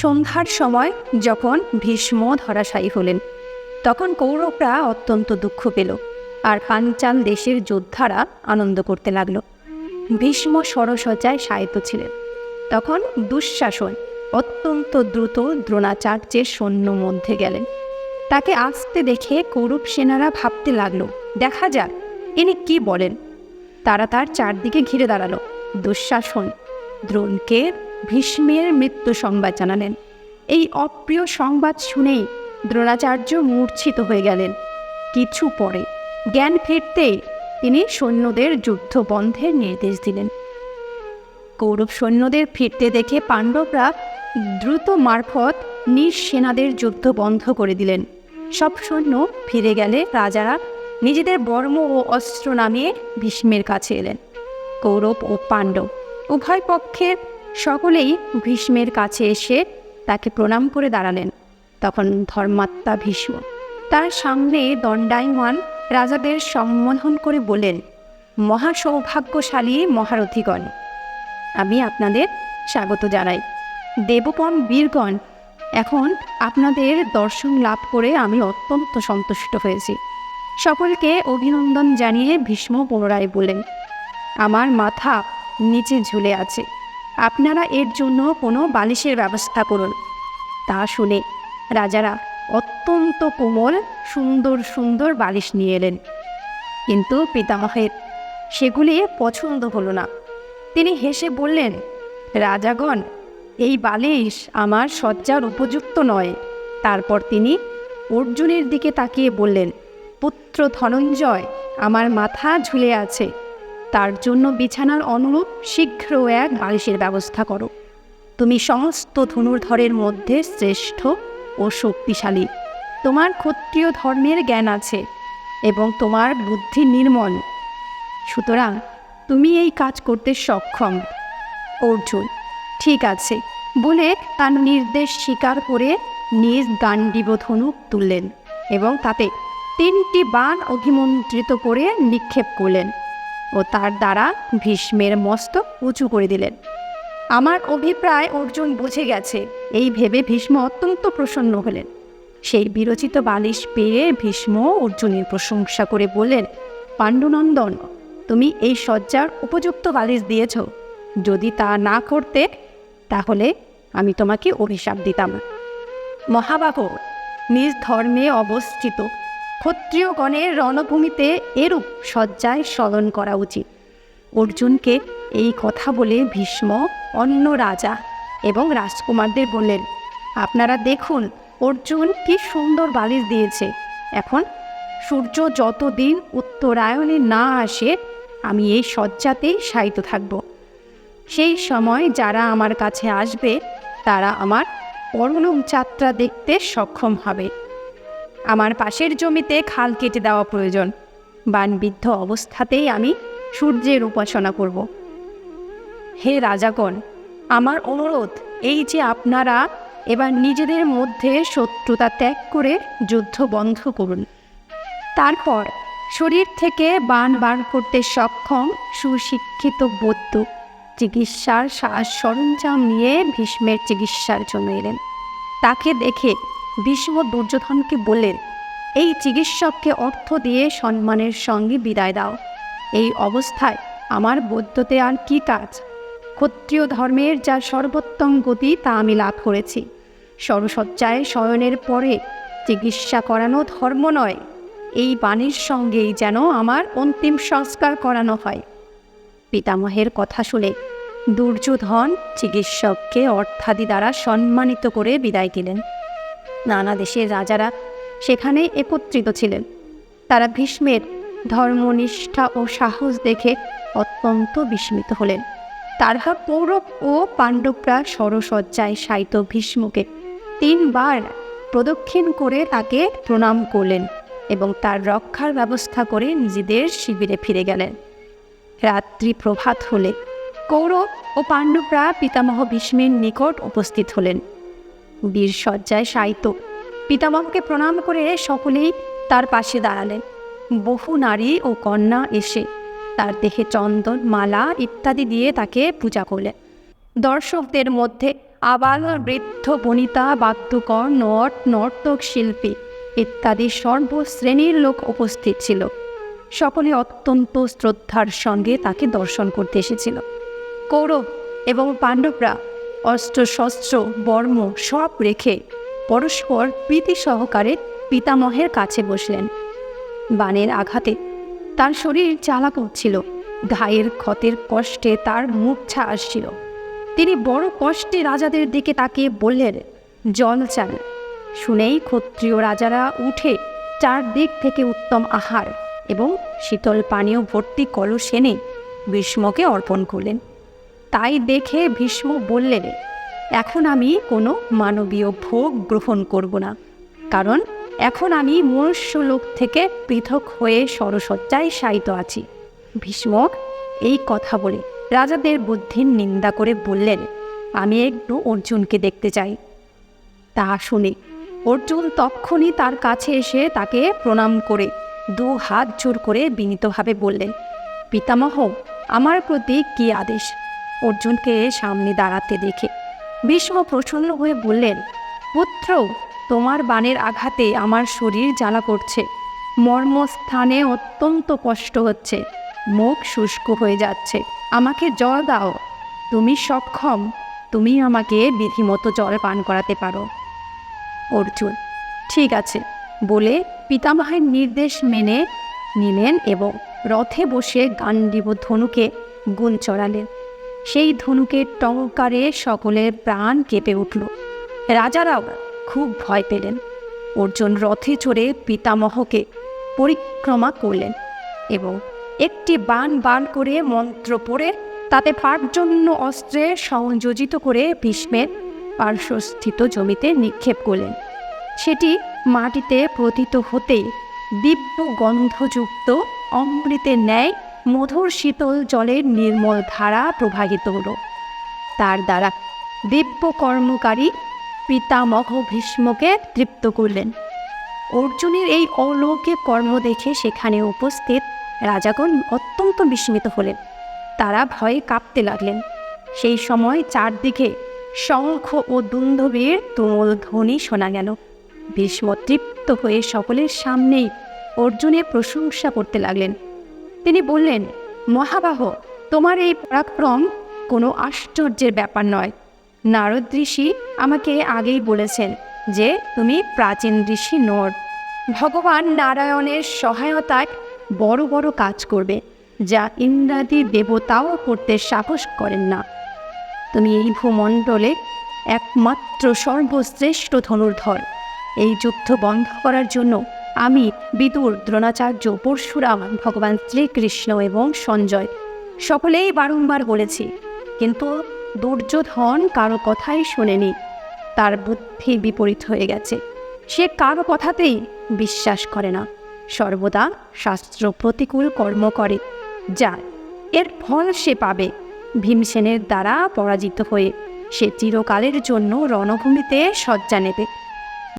সন্ধ্যার সময় যখন ভীষ্ম ধরাশায়ী হলেন, তখন কৌরবরা অত্যন্ত দুঃখ পেল আর পাঞ্চাল দেশের যোদ্ধারা আনন্দ করতে লাগল। ভীষ্ম সরসজ্জায় শায়িত ছিলেন। তখন দুঃশাসন অত্যন্ত দ্রুত দ্রোণাচার্যের সৈন্য মধ্যে গেলেন। তাকে আসতে দেখে কৌরব সেনারা ভাবতে লাগল, দেখা যাক, ইনি কি বলেন? তারা তার চারদিকে ঘিরে দাঁড়াল। দুঃশাসন দ্রোণকে ভীষ্মের মৃত্যু সংবাদ জানালেন। এই অপ্রিয় সংবাদ শুনেই দ্রোণাচার্য মূর্ছিত হয়ে গেলেন। কিছু পরে জ্ঞান ফিরতেই তিনি সৈন্যদের যুদ্ধ বন্ধের নির্দেশ দিলেন। কৌরব সৈন্যদের ফিরতে দেখে পাণ্ডবরা দ্রুত মারফত নিজ সেনাদের যুদ্ধ বন্ধ করে দিলেন। সব সৈন্য ফিরে গেলে রাজারা নিজেদের বর্ম ও অস্ত্র নামিয়ে ভীষ্মের কাছে এলেন। কৌরব ও পাণ্ডব উভয় পক্ষের সকলেই ভীষ্মের কাছে এসে তাকে প্রণাম করে দাঁড়ালেন। তখন ধর্মাত্মা ভীষ্ম তার সামনে দণ্ডায়মান রাজাদের সম্বোধন করে বলেন মহাসৌভাগ্যশালী মহারথীগণ, আমি আপনাদের স্বাগত জানাই। দেবপন বীরগণ, এখন আপনাদের দর্শন লাভ করে আমি অত্যন্ত সন্তুষ্ট হয়েছি। সকলকে অভিনন্দন জানিয়ে ভীষ্ম পুনরায় বলেন আমার মাথা নিচে ঝুলে আছে। আপনারা এর জন্য কোনো বালিশের ব্যবস্থা করুন। তা শুনে রাজারা অত্যন্ত কোমল, সুন্দর সুন্দর বালিশ নিয়ে এলেন। কিন্তু পিতামহের সেগুলি পছন্দ হলো না। তিনি হেসে বললেন, রাজাগণ, এই বালিশ আমার শয্যার উপযুক্ত নয়। তারপর তিনি অর্জুনের দিকে তাকিয়ে বললেন, পুত্র ধনঞ্জয়, আমার মাথা ঝুলে আছে। তার জন্য বিছানার অনুরূপ শীঘ্র এক বালিশের ব্যবস্থা করো। তুমি সমস্ত ধনুর্ধরের মধ্যে শ্রেষ্ঠ ও শক্তিশালী। তোমার ক্ষত্রিয় ধর্মের জ্ঞান আছে এবং তোমার বুদ্ধি নির্মল। সুতরাং তুমি এই কাজ করতে সক্ষম। অর্জুন, ঠিক আছে, বলে তার নির্দেশ স্বীকার করে নিজ গান্ডীব ধনুক তুললেন এবং তাতে তিনটি বাণ অভিমন্ত্রিত করে নিক্ষেপ করলেন। ও তার দ্বারা ভীষ্মের মস্তক উঁচু করে দিলেন। আমার অভিপ্রায় অর্জুন বুঝে গেছে, এই ভেবে ভীষ্ম অত্যন্ত প্রসন্ন হলেন। সেই বিরচিত বালিশ পেয়ে ভীষ্ম অর্জুনের প্রশংসা করে বললেন, পাণ্ডুনন্দন, তুমি এই শয্যার উপযুক্ত বালিশ দিয়েছ। যদি তা না করতে, তাহলে আমি তোমাকে অভিশাপ দিতাম। মহাবাহ, নিজ ধর্মে অবস্থিত ক্ষত্রিয়গণের রণভূমিতে এরূপ শয্যায় স্মরণ করা উচিত। অর্জুনকে এই কথা বলে ভীষ্ম অন্য রাজা এবং রাজকুমারদের বললেন, আপনারা দেখুন, অর্জুন কি সুন্দর বালিশ দিয়েছে। এখন সূর্য যতদিন উত্তরায়ণে না আসে, আমি এই শয্যাতেই শায়িত থাকব। সেই সময় যারা আমার কাছে আসবে, তারা আমার পরলোক যাত্রা দেখতে সক্ষম হবে। আমার পাশের জমিতে খাল কেটে দেওয়া প্রয়োজন। বানবিদ্ধ অবস্থাতেই আমি সূর্যের উপাসনা করব। হে রাজাগণ, আমার অনুরোধ এই যে আপনারা এবার নিজেদের মধ্যে শত্রুতা ত্যাগ করে যুদ্ধ বন্ধ করুন। তারপর শরীর থেকে বান বার করতে সক্ষম সুশিক্ষিত বৌদ্ধ চিকিৎসার সাজ সরঞ্জাম নিয়ে ভীষ্মের চিকিৎসার জন্য এলেন। তাকে দেখে ভীষ্ম দুর্যোধনকে বললেন, এই চিকিৎসককে অর্থ দিয়ে সম্মানের সঙ্গে বিদায় দাও। এই অবস্থায় আমার বৌদ্ধতে আর কি কাজ? ক্ষত্রিয় ধর্মের যা সর্বোত্তম গতি, তা আমি লাভ করেছি। সরসজ্জায় শয়নের পরে চিকিৎসা করানো ধর্ম নয়। এই বাণীর সঙ্গেই যেন আমার অন্তিম সংস্কার করানো হয়। পিতামহের কথা শুনে দুর্যোধন চিকিৎসককে অর্থাদি দ্বারা সম্মানিত করে বিদায় দিলেন নানা দেশের রাজারা সেখানে একত্রিত ছিলেন। তারা ভীষ্মের ধর্মনিষ্ঠা ও সাহস দেখে অত্যন্ত বিস্মিত হলেন। তারা পৌরব ও পাণ্ডবরা সরসজ্জায় শায়িত ভীষ্মকে তিনবার প্রদক্ষিণ করে তাকে প্রণাম করলেন এবং তার রক্ষার ব্যবস্থা করে নিজেদের শিবিরে ফিরে গেলেন। রাত্রি প্রভাত হলে কৌরব ও পাণ্ডবরা পিতামহ ভীষ্মের নিকট উপস্থিত হলেন। বীর শয্যায় শায়িত। পিতামহকে প্রণাম করে সকলেই তার পাশে দাঁড়ালেন। বহু নারী ও কন্যা এসে তার দেহে চন্দন, মালা ইত্যাদি দিয়ে তাকে পূজা করলেন। দর্শকদের মধ্যে আবাল, বৃদ্ধ, বনিতা, বাদ্যকর, নট, নর্তক শিল্পী ইত্যাদি সর্বশ্রেণীর লোক উপস্থিত ছিল। সকলে অত্যন্ত শ্রদ্ধার সঙ্গে তাকে দর্শন করতে এসেছিল। কৌরব এবং পাণ্ডবরা অস্ত্র, শস্ত্র, বর্ম সব রেখে পরস্পর প্রীতি সহকারে পিতামহের কাছে বসলেন। বানের আঘাতে তার শরীর জ্বালা করছিল। ঘায়ের ক্ষতের কষ্টে তার মূর্ছা আসছিল। তিনি বড় কষ্টে রাজাদের দিকে তাকিয়ে বললেন, জল চান। শুনেই ক্ষত্রিয় রাজারা উঠে চারদিক থেকে উত্তম আহার এবং শীতল পানীয় ভর্তি কলস এনে ভীষ্মকে অর্পণ করলেন। তাই দেখে ভীষ্ম বললেন, এখন আমি কোনো মানবীয় ভোগ গ্রহণ করব না। কারণ এখন আমি মনুষ্যলোক থেকে পৃথক হয়ে সরসজ্জায় শায়িত আছি। ভীষ্ম এই কথা বলে রাজাদের বুদ্ধির নিন্দা করে বললেন, আমি একটু অর্জুনকে দেখতে চাই। তা শুনে অর্জুন তক্ষণই তার কাছে এসে তাকে প্রণাম করে দু হাত জোর করে বিনীতভাবে বললেন, পিতামহ, আমার প্রতি কী আদেশ? অর্জুনকে সামনে দাঁড়াতে দেখে ভীষ্ম প্রসন্ন হয়ে বললেন, পুত্র, তোমার বাণের আঘাতে আমার শরীর জ্বালা করছে। মর্মস্থানে অত্যন্ত কষ্ট হচ্ছে। মুখ শুষ্ক হয়ে যাচ্ছে। আমাকে জল দাও। তুমি সক্ষম। তুমি আমাকে বিধিমতো জল পান করাতে পারো। অর্জুন, ঠিক আছে। বলে পিতামহের নির্দেশ মেনে নিলেন এবং রথে বসে গান্ডীব ধনুকে গুণ চড়ালেন। সেই ধনুকের টঙ্কারে সকলের প্রাণ কেঁপে উঠল। রাজারাও খুব ভয় পেলেন। অর্জুন রথে চড়ে পিতামহকে পরিক্রমা করলেন এবং একটি বান বান করে মন্ত্র পড়ে তাতে পাঁচজন্য অস্ত্রে সংযোজিত করে ভীষ্মের পার্শ্বস্থিত জমিতে নিক্ষেপ করলেন। সেটি মাটিতে পতিত হতেই দিব্য গন্ধযুক্ত অমৃতের ন্যায় মধুর শীতল জলের নির্মল ধারা প্রবাহিত হল। তার দ্বারা দিব্য কর্মকারী পিতামহ ভীষ্মকে তৃপ্ত করলেন। অর্জুনের এই অলৌকিক কর্ম দেখে সেখানে উপস্থিত রাজাগণ অত্যন্ত বিস্মিত হলেন। তারা ভয়ে কাঁপতে লাগলেন। সেই সময় চারদিকে শঙ্খ ও দুন্দুভীর তুমুল ধ্বনি শোনা গেল। ভীষ্ম তৃপ্ত হয়ে সকলের সামনেই অর্জুনের প্রশংসা করতে লাগলেন। তিনি বললেন, মহাবাহ, তোমার এই পরাক্রম কোনো আশ্চর্যের ব্যাপার নয়। নারদ ঋষি আমাকে আগেই বলেছেন যে, তুমি প্রাচীন ঋষি নর। ভগবান নারায়ণের সহায়তায় বড় বড় কাজ করবে, যা ইন্দ্রাদি দেবতাও করতে সাহস করেন না। তুমি এই ভূমণ্ডলে একমাত্র সর্বশ্রেষ্ঠ ধনুর্ধর। এই যুদ্ধ বন্ধ করার জন্য আমি, বিদুর, দ্রোণাচার্য, পরশুরাম, ভগবান শ্রীকৃষ্ণ এবং সঞ্জয়, সকলেই বারংবার বলেছি, কিন্তু দুর্যোধন কারও কথাই শোনেনি। তার বুদ্ধি বিপরীত হয়ে গেছে। সে কারও কথাতেই বিশ্বাস করে না। সর্বদা শাস্ত্র প্রতিকূল কর্ম করে। যা এর ফল সে পাবে। ভীমসেনের দ্বারা পরাজিত হয়ে সে চিরকালের জন্য রণভূমিতে শয্যা নেবে।